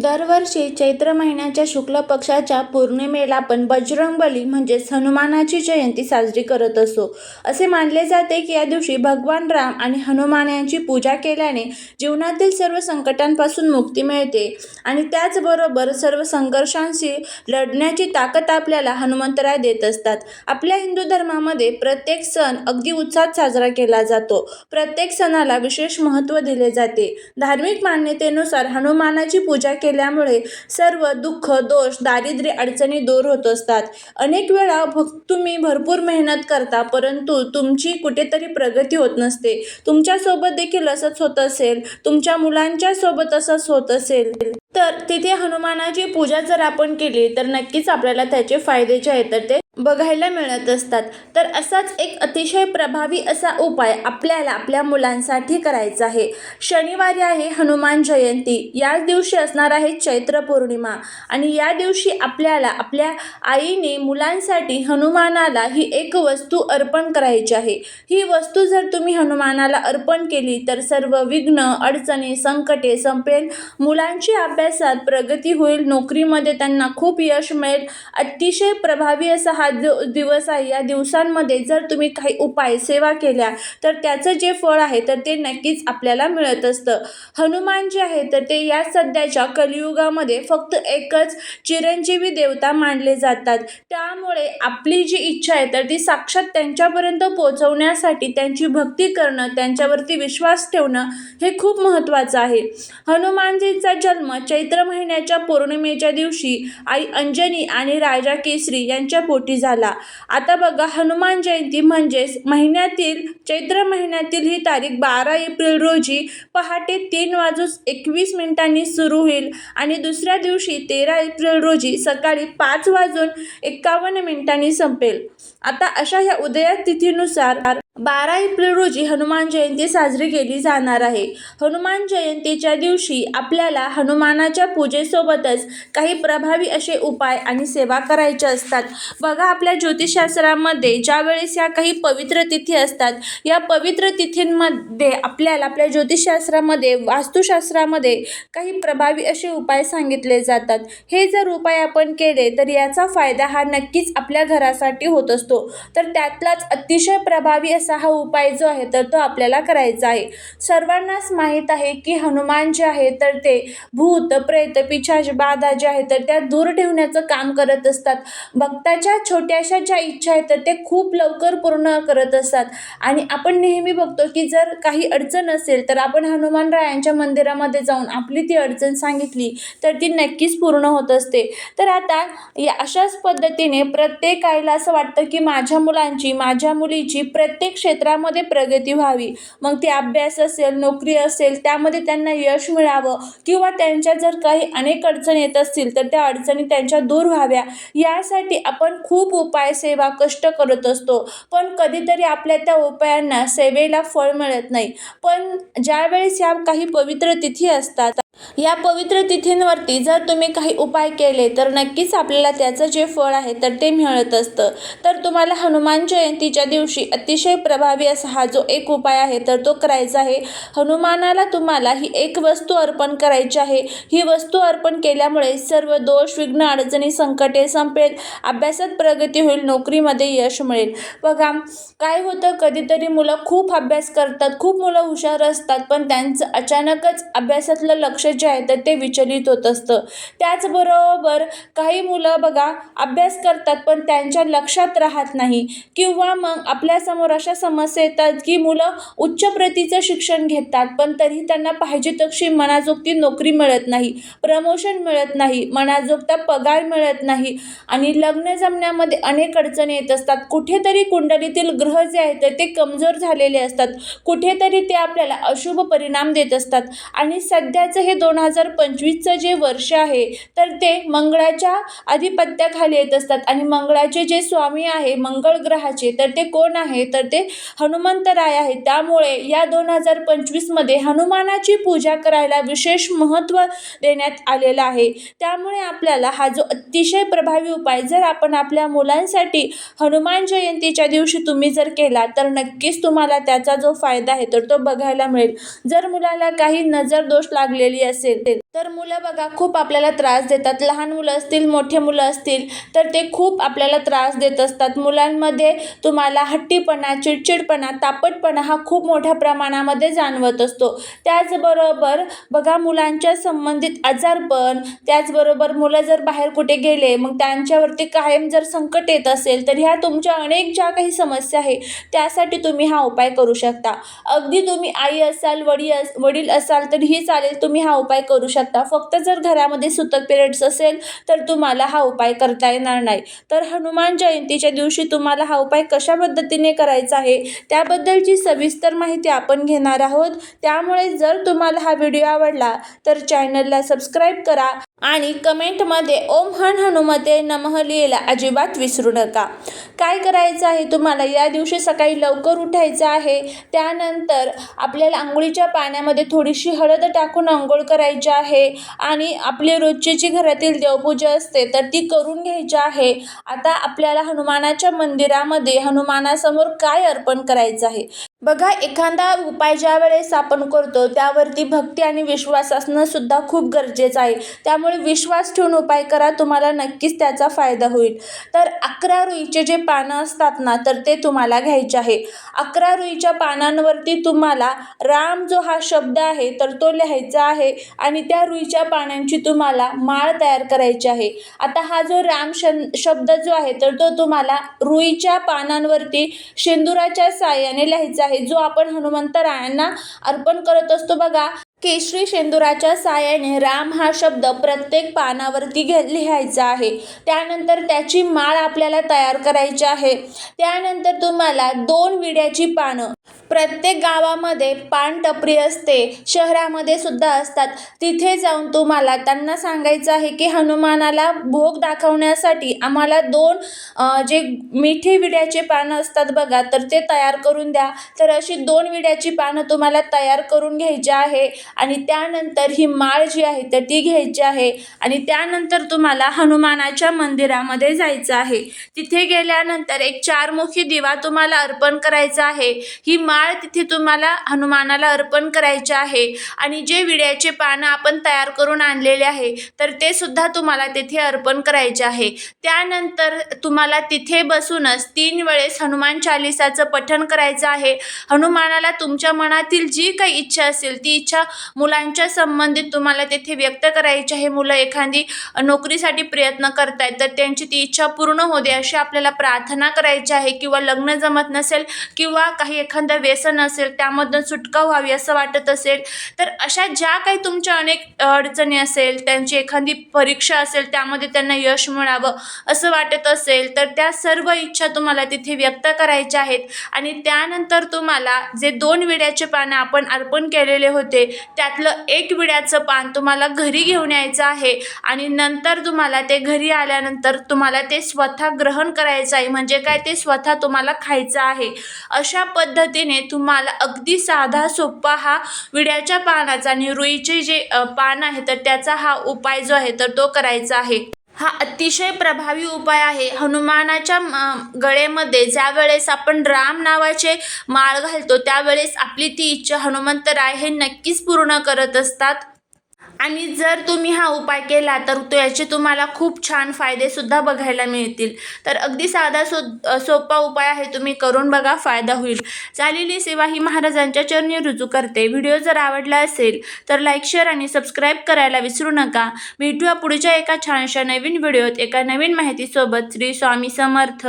दरवर्षी चैत्र महिन्याच्या शुक्ल पक्षाच्या पौर्णिमेला आपण बजरंगबली म्हणजेच हनुमानाची जयंती साजरी करत असतो असे मानले जाते की या दिवशी भगवान राम आणि हनुमान यांची पूजा केल्याने जीवनातील सर्व संकटांपासून मुक्ती मिळते आणि त्याचबरोबर सर्व संघर्षांशी लढण्याची ताकद आपल्याला हनुमंतराय देत असतात. आपल्या हिंदू धर्मामध्ये प्रत्येक सण अगदी उत्साहात साजरा केला जातो. प्रत्येक सणाला विशेष महत्त्व दिले जाते. धार्मिक मान्यतेनुसार हनुमानाची पूजा केल्यामुळे सर्व दुःख दोष दारिद्र्य अडचणी दूर होत असतात. अनेक वेळा भक तुम्ही भरपूर मेहनत करता परंतु तुमची कुठेतरी प्रगती होत नसते. तुमच्यासोबत देखील असंच होत असेल. तुमच्या मुलांच्या सोबत असंच होत असेल. तर तिथे हनुमानाची पूजा जर आपण केली तर नक्कीच आपल्याला त्याचे फायदे जे आहेत तर ते बघायला मिळत असतात. तर असाच एक अतिशय प्रभावी असा उपाय आपल्याला आपल्या मुलांसाठी करायचा आहे. शनिवारी आहे हनुमान जयंती. याच दिवशी असणार आहे चैत्र पौर्णिमा. आणि या दिवशी आपल्याला आपल्या आईने मुलांसाठी हनुमानाला ही एक वस्तू अर्पण करायची आहे. ही वस्तू जर तुम्ही हनुमानाला अर्पण केली तर सर्व विघ्न अडचणी संकटे संपेल. मुलांची अभ्यासात प्रगती होईल नोकरीमध्ये त्यांना खूप यश मिळेल. अतिशय प्रभावी असा हा दिवस आहे. या दिवसांमध्ये जर तुम्ही काही उपाय सेवा केल्या तर त्याचं जे फळ आहे तर ते नक्कीच आपल्याला मिळत असतं. हनुमान जे आहे तर ते या सध्याच्या कलियुगामध्ये फक्त एकच चिरंजीवी देवता मानले जातात. त्यामुळे आपली जी इच्छा आहे तर ती साक्षात त्यांच्यापर्यंत पोहोचवण्यासाठी त्यांची भक्ती करणं त्यांच्यावरती विश्वास ठेवणं हे खूप महत्त्वाचं आहे. हनुमानजींचा जन्म चैत्र महिन्याच्या पौर्णिमेच्या दिवशी आई अंजनी आणि राजा केसरी यांच्या पोटी झाला. आता बघा हनुमान जयंती म्हणजेच महिन्यातील चैत्र महिन्यातील ही तारीख बारा एप्रिल रोजी पहाटे तीन वाजून एकवीस मिनिटांनी सुरू होईल आणि दुसऱ्या दिवशी तेरा एप्रिल रोजी सकाळी पाच वाजून एकावन्न मिनिटांनी संपेल. आता अशा ह्या उदया तिथीनुसार बारा एप्रिल रोजी हनुमान जयंती साजरी केली जाणार आहे. हनुमान जयंतीच्या दिवशी आपल्याला हनुमानाच्या पूजेसोबतच काही प्रभावी असे उपाय आणि सेवा करायच्या असतात. बघा आपल्या ज्योतिषशास्त्रामध्ये ज्यावेळेस या काही पवित्र तिथी असतात या पवित्र तिथींमध्ये आपल्याला आपल्या ज्योतिषशास्त्रामध्ये वास्तुशास्त्रामध्ये काही प्रभावी असे उपाय सांगितले जातात. हे जर उपाय आपण केले तर याचा फायदा हा नक्कीच आपल्या घरासाठी होत असतो. तर त्यातलाच अतिशय प्रभावी असा हा उपाय जो आहे तर तो आपल्याला करायचा आहे. सर्वांनाच माहीत आहे की हनुमान जे आहे तर ते भूत प्रेत पिशाच बाधा जे आहे तर त्या दूर ठेवण्याचं काम करत असतात. भक्ताच्या छोट्याशा ज्या इच्छा आहेत तर ते खूप लवकर पूर्ण करत असतात. आणि आपण नेहमी बघतो की जर काही अडचण असेल तर आपण हनुमानरायांच्या मंदिरामध्ये जाऊन आपली ती अडचण सांगितली तर ती नक्कीच पूर्ण होत असते. तर आता या अशाच पद्धतीने प्रत्येकाला असं वाटतं की माझ्या मुलांची माझ्या मुलीची प्रत्येक क्षेत्रामध्ये प्रगती व्हावी. मग ती अभ्यास असेल नोकरी असेल त्यामध्ये त्यांना यश मिळावं किंवा त्यांच्या जर काही अनेक अडचणी येत असतील तर त्या अडचणी त्यांच्या दूर व्हाव्या. यासाठी आपण खूप उपाय सेवा कष्ट करत असतो. पण कधीतरी आपल्या त्या उपायांना सेवेला फळ मिळत नाही. पण ज्यावेळेस या काही पवित्र तिथी असतात या पवित्र तिथींवरती जर तुम्ही काही उपाय केले तर नक्कीच आपल्याला त्याचं जे फळ आहे तर ते मिळत असतं. तर तुम्हाला हनुमान जयंतीच्या दिवशी अतिशय प्रभावी असा हा जो एक उपाय आहे तर तो करायचा आहे. हनुमानाला तुम्हाला ही एक वस्तू अर्पण करायची आहे. ही वस्तू अर्पण केल्यामुळे सर्व दोष विघ्न अडचणी संकटे संपेल. अभ्यासात प्रगती होईल नोकरीमध्ये यश मिळेल. बघा काय होतं कधीतरी मुलं खूप अभ्यास करतात खूप मुलं हुशार असतात पण त्यांचं अचानकच अभ्यासातलं लक्ष जे आहे तर ते विचलित होत असतं. त्याचबरोबर काही मुलं बघा अभ्यास करतात पण त्यांच्या लक्षात राहत नाही. किंवा मग आपल्यासमोर अशा समस्या येतात की मुलं उच्च प्रतीचं शिक्षण घेतात पण तरी त्यांना पाहिजे तशी मनाजोगती नोकरी मिळत नाही प्रमोशन मिळत नाही मनाजोगता पगार मिळत नाही आणि लग्न जमण्यामध्ये अनेक अडचणी येत असतात. कुठेतरी कुंडलीतील ग्रह जे आहेत तर ते कमजोर झालेले असतात. कुठेतरी ते आपल्याला अशुभ परिणाम देत असतात. आणि सध्याचं हे दोन हजार पंचवीसचं जे वर्ष आहे तर ते मंगळाच्या आधिपत्याखाली येत असतात. आणि मंगळाचे जे स्वामी आहे मंगळ ग्रहाचे तर ते कोण आहे? तर ते हनुमंतराय आहे त्यामुळे या दोन हजार पंचवीसमध्ये हनुमानाची पूजा करायला विशेष महत्त्व देण्यात आलेलं आहे. त्यामुळे आपल्याला हा जो अतिशय प्रभावी उपाय जर आपण आपल्या मुलांसाठी हनुमान जयंतीच्या दिवशी तुम्ही जर केला तर नक्कीच तुम्हाला त्याचा जो फायदा आहे तर तो बघायला मिळेल. जर मुलाला काही नजर दोष लागलेली असेल तर मुलं बघा खूप आपल्याला त्रास देतात. लहान मुलं असतील मोठे मुलं असतील तर ते खूप आपल्याला त्रास देत असतात. मुलांमध्ये तुम्हाला हट्टीपणा चिडचिडपणा तापटपणा हा खूप मोठ्या प्रमाणामध्ये जाणवत असतो. त्याचबरोबर बघा मुलांच्या संबंधित आजारपण त्याचबरोबर मुलं जर बाहेर कुठे गेले मग त्यांच्यावरती कायम जर संकट येत असेल तर ह्या तुमच्या अनेक ज्या काही समस्या आहे त्यासाठी तुम्ही हा उपाय करू शकता. अगदी तुम्ही आई असाल वडील अस वडील असाल तरीही चालेल तुम्ही हा उपाय करू शकता. फक्त जर घरामध्ये सुतक पिरियड्स असेल तर तुम्हाला हा उपाय करता येणार नाही. तर हनुमान जयंतीच्या दिवशी तुम्हाला हा उपाय कशा पद्धतीने करायचा आहे त्याबद्दलची सविस्तर माहिती आपण घेणार आहोत. त्यामुळे जर तुम्हाला हा व्हिडिओ आवडला तर चॅनलला सबस्क्राईब करा आणि कमेंटमध्ये ओम हन हनुमते नमः लिहिला अजिबात विसरू नका. काय करायचं आहे? तुम्हाला या दिवशी सकाळी लवकर उठायचं आहे. त्यानंतर आपल्याला आंघोळीच्या पाण्यामध्ये थोडीशी हळद टाकून आंघोळ करायची आहे. आणि आपली रोजची जी घरातील देवपूजा असते तर ती करून घ्यायची आहे. आता आपल्याला हनुमानाच्या मंदिरामध्ये हनुमानासमोर काय अर्पण करायचं आहे? बघा एखादा उपाय ज्या वेळेस आपण करतो त्यावरती भक्ती आणि विश्वास असणं सुद्धा खूप गरजेचं आहे. त्यामुळे विश्वास ठेवून उपाय करा तुम्हाला नक्कीच त्याचा फायदा होईल. तर अकरा रुईचे जे पानं असतात ना तर ते तुम्हाला घ्यायचे आहे. अकरा रुईच्या पानांवरती तुम्हाला राम जो हा शब्द आहे तर तो लिहायचा आहे आणि त्या रुईच्या पानांची तुम्हाला माळ तयार करायची आहे. आता हा जो राम शन शब्द जो आहे तर तो तुम्हाला रुईच्या पानांवरती शेंदुराच्या साह्याने लिहायचा आहे जो आपण हनुमंतरायांना अर्पण करत असतो. बघा केशरी शेंदुराच्या सायाने राम हा शब्द प्रत्येक पानावरती घे लिहायचा आहे. त्यानंतर त्याची माळ आपल्याला तयार करायची आहे. त्यानंतर तुम्हाला दोन विड्याची पानं. प्रत्येक गावामध्ये पानटपरी असते. शहरामध्ये सुद्धा असतात. तिथे जाऊन तुम्हाला त्यांना सांगायचं आहे की हनुमानाला भोग दाखवण्यासाठी आम्हाला दोन जे मिठी विड्याचे पानं असतात बघा तर ते तयार करून द्या. तर अशी दोन विड्याची पानं तुम्हाला तयार करून घ्यायची आहे. आणि त्यानंतर ही माळ जी आहे तर ती घ्यायची आहे. आणि त्यानंतर तुम्हाला हनुमानाच्या मंदिरामध्ये जायचं आहे. तिथे गेल्यानंतर एक चारमुखी दिवा तुम्हाला अर्पण करायचा आहे. ही माळ तिथे तुम्हाला हनुमानाला अर्पण करायची आहे. आणि जे विड्याचे पानं आपण तयार करून आणलेले आहे तर ते सुद्धा तुम्हाला तिथे अर्पण करायचे आहे. त्यानंतर तुम्हाला तिथे बसूनच तीन वेळेस हनुमान चालिसाचं पठण करायचं आहे. हनुमानाला तुमच्या मनातील जी काही इच्छा असेल ती इच्छा मुलांच्या संबंधित तुम्हाला तेथे व्यक्त करायची आहे. मुलं एखादी नोकरीसाठी प्रयत्न करतायत तर त्यांची ती इच्छा पूर्ण हो दे अशी आपल्याला प्रार्थना करायची आहे. किंवा लग्न जमत नसेल किंवा काही एखादं व्यसन असेल त्यामधून सुटका व्हावी असं वाटत असेल तर अशा ज्या काही तुमच्या अनेक अडचणी असेल त्यांची एखादी परीक्षा असेल त्यामध्ये त्यांना यश मिळावं असं वाटत असेल तर त्या सर्व इच्छा तुम्हाला तिथे व्यक्त करायच्या आहेत. आणि त्यानंतर तुम्हाला जे दोन विड्याचे पानं आपण अर्पण केलेले होते त्यातलं एक विड्याचं पान तुम्हाला घरी घेऊन यायचं आहे आणि नंतर तुम्हाला ते घरी आल्यानंतर तुम्हाला ते स्वतः ग्रहण करायचं आहे. म्हणजे काय? ते स्वतः तुम्हाला खायचं आहे. अशा पद्धतीने तुम्हाला अगदी साधा सोपा हा विड्याच्या पानाचा आणि रुईचे जे पान आहे तर त्याचा हा उपाय जो आहे तर तो करायचा आहे. हा अतिशय प्रभावी उपाय आहे. हनुमानाच्या गळेमध्ये ज्या वेळेस आपण राम नावाचे माळ घालतो त्यावेळेस आपली ती इच्छा हनुमंतराय हे नक्कीच पूर्ण करत असतात. आणि जर तुम्ही हा उपाय केला तर तो याचे तुम्हाला खूप छान फायदेसुद्धा बघायला मिळतील. तर अगदी साधा सो सोपा उपाय आहे तुम्ही करून बघा फायदा होईल. झालेली सेवा ही महाराजांच्या चरणी रुजू करते. व्हिडिओ जर आवडला असेल तर लाईक शेअर आणि सबस्क्राईब करायला विसरू नका. भेटूया पुढच्या एका छानशा नवीन व्हिडिओत एका नवीन माहितीसोबत. श्री स्वामी समर्थ.